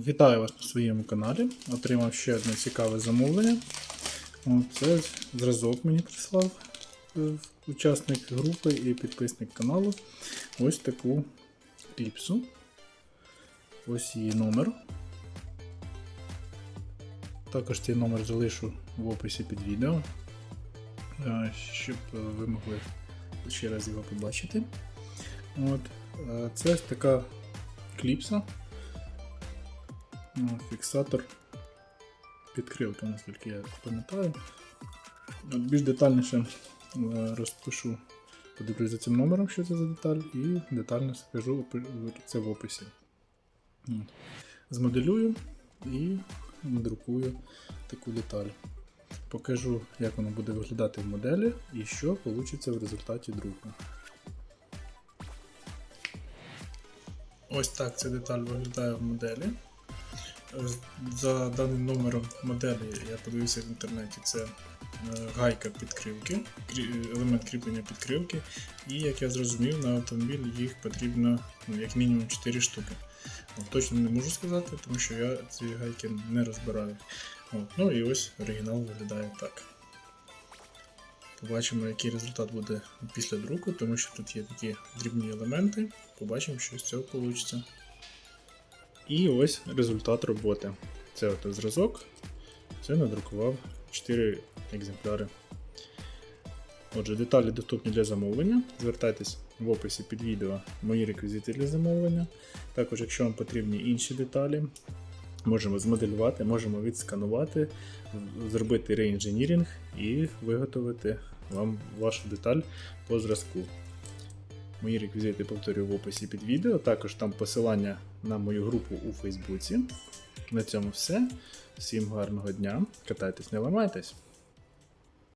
Вітаю вас на своєму каналі. Отримав ще одне цікаве замовлення. Це зразок мені прислав е, учасник групи і підписник каналу. Ось таку кліпсу. Ось її номер. Також цей номер залишу в описі під відео, е, щоб е, ви могли ще раз його побачити. От. Це така кліпса. Ну, Фіксатор підкрилка, наскільки я пам'ятаю. Більш детальніше е, розпишу, подивлюсь за цим номером, що це за деталь, і детально скажу це в описі. Змоделюю і надрукую таку деталь. Покажу, як воно буде виглядати в моделі і що вийде в результаті друку. Ось так ця деталь виглядає в моделі. За даним номером моделі я подивився в інтернеті, це е, гайка підкривки, елемент кріплення підкривки. І як я зрозумів, на автомобіль їх потрібно ну, як мінімум 4 штуки. От, точно не можу сказати, тому що я ці гайки не розбираю. От, ну і ось оригінал виглядає так. Побачимо, який результат буде після друку, тому що тут є такі дрібні елементи. Побачимо, що з цього вийде. І ось результат роботи. Це от зразок. Це надрукував 4 екземпляри. Отже, деталі доступні для замовлення. Звертайтесь в описі під відео мої реквізити для замовлення. Також, якщо вам потрібні інші деталі, можемо змоделювати, можемо відсканувати, зробити реінженірінг і виготовити вам вашу деталь по зразку. Мої реквізити повторюю в описі під відео. Також там посилання на мою групу у Фейсбуці. На цьому все. Всім гарного дня. Катайтесь, не ламайтесь.